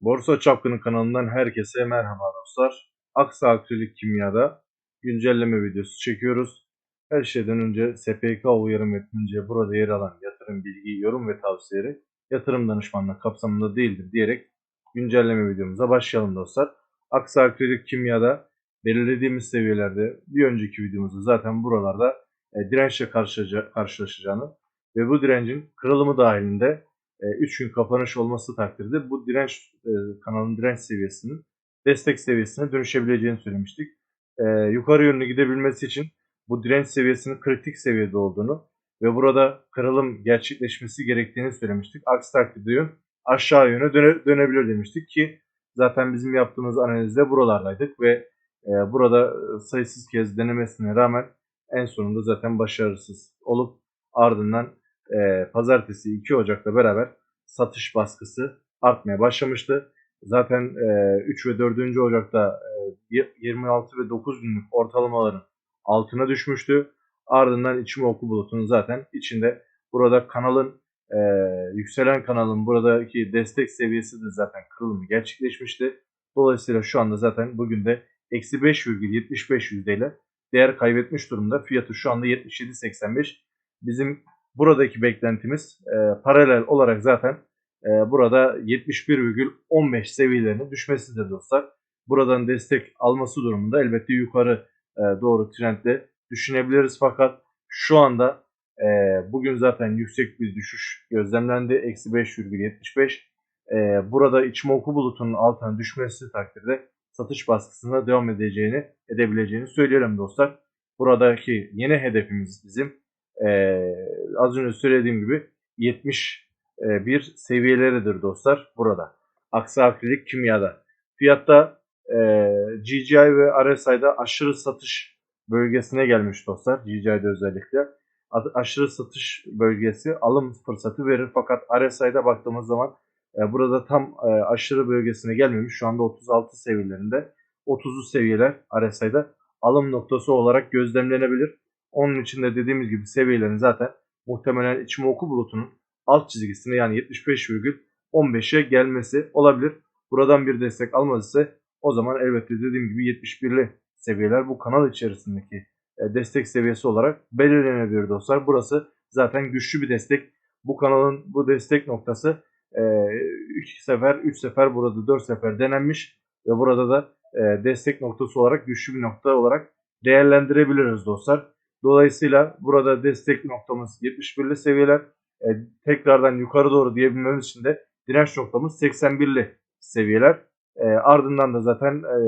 Borsa Çapkını kanalından herkese merhaba dostlar. Aksa Akrilik Kimya'da güncelleme videosu çekiyoruz. Her şeyden önce SPK uyarı metnince burada yer alan yatırım bilgi, yorum ve tavsiyeleri yatırım danışmanlığı kapsamında değildir diyerek güncelleme videomuza başlayalım dostlar. Aksa Akrilik Kimya'da belirlediğimiz seviyelerde bir önceki videomuzda zaten buralarda e, dirençle karşılaşaca- karşılaşacağını ve bu direncin kırılımı dahilinde 3 gün kapanış olması takdirde bu direnç e, kanalın direnç seviyesinin destek seviyesine dönüşebileceğini söylemiştik. E, yukarı yönlü gidebilmesi için bu direnç seviyesinin kritik seviyede olduğunu ve burada kırılım gerçekleşmesi gerektiğini söylemiştik. Aksi takdirde yön aşağı yöne döne- dönebilir demiştik ki zaten bizim yaptığımız analizde buralardaydık ve e, burada sayısız kez denemesine rağmen en sonunda zaten başarısız olup ardından e, pazartesi 2 Ocak'la beraber satış baskısı artmaya başlamıştı. Zaten e, 3 ve 4. Ocak'ta e, 26 ve 9 günlük ortalamaların altına düşmüştü. Ardından içime oku bulutunun zaten içinde burada kanalın e, yükselen kanalın buradaki destek seviyesi de zaten kırılımı gerçekleşmişti. Dolayısıyla şu anda zaten bugün de eksi 5,75 yüzdeyle değer kaybetmiş durumda. Fiyatı şu anda 77.85. Bizim buradaki beklentimiz e, paralel olarak zaten e, burada 71,15 seviyelerine düşmesidir dostlar. Buradan destek alması durumunda elbette yukarı e, doğru trendle düşünebiliriz fakat şu anda e, bugün zaten yüksek bir düşüş gözlemlendi. Eksi 5,75. E, burada içme oku bulutunun altına düşmesi takdirde satış baskısına devam edeceğini edebileceğini söyleyelim dostlar. Buradaki yeni hedefimiz bizim ee, az önce söylediğim gibi 71 seviyeleridir dostlar burada. Aksa akrilik kimyada. Fiyatta e, GGI ve RSI'da aşırı satış bölgesine gelmiş dostlar. GGI'de özellikle. Aşırı satış bölgesi alım fırsatı verir fakat RSI'da baktığımız zaman e, burada tam e, aşırı bölgesine gelmemiş. Şu anda 36 seviyelerinde. 30'lu seviyeler RSI'da alım noktası olarak gözlemlenebilir. Onun için de dediğimiz gibi seviyelerin zaten muhtemelen içime oku bulutunun alt çizgisine yani 75,15'e gelmesi olabilir. Buradan bir destek almaz ise o zaman elbette dediğim gibi 71'li seviyeler bu kanal içerisindeki e, destek seviyesi olarak belirlenebilir dostlar. Burası zaten güçlü bir destek. Bu kanalın bu destek noktası 2 sefer, 3 sefer burada 4 sefer denenmiş ve burada da e, destek noktası olarak güçlü bir nokta olarak değerlendirebiliriz dostlar. Dolayısıyla burada destek noktamız 71'li seviyeler. E, tekrardan yukarı doğru diyebilmemiz için de direnç noktamız 81'li seviyeler. E, ardından da zaten e,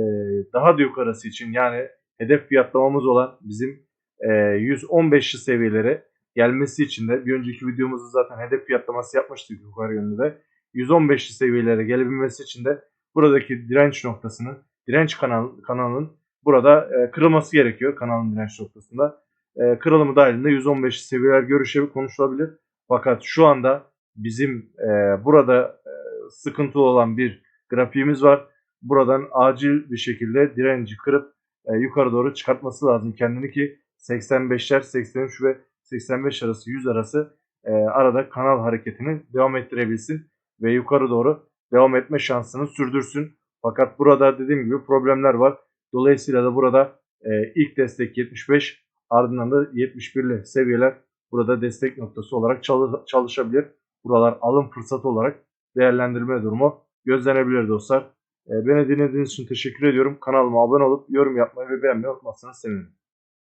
daha da yukarısı için yani hedef fiyatlamamız olan bizim e, 115'li seviyelere gelmesi için de bir önceki videomuzda zaten hedef fiyatlaması yapmıştık yukarı yönlü de. 115'li seviyelere gelebilmesi için de buradaki direnç noktasının, direnç kanal, kanalının burada e, kırılması gerekiyor kanalın direnç noktasında e, kırılımı dahilinde 115 seviyeler görüşebilir, konuşulabilir. Fakat şu anda bizim e, burada e, sıkıntılı olan bir grafiğimiz var. Buradan acil bir şekilde direnci kırıp e, yukarı doğru çıkartması lazım kendini ki 85'ler, 83 ve 85 arası 100 arası e, arada kanal hareketini devam ettirebilsin ve yukarı doğru devam etme şansını sürdürsün. Fakat burada dediğim gibi problemler var. Dolayısıyla da burada e, ilk destek 75, Ardından da 71'li seviyeler burada destek noktası olarak çalış- çalışabilir. Buralar alım fırsatı olarak değerlendirme durumu gözlenebilir dostlar. Ee, Beni dinlediğiniz için teşekkür ediyorum. Kanalıma abone olup yorum yapmayı ve beğenmeyi unutmazsanız sevinirim.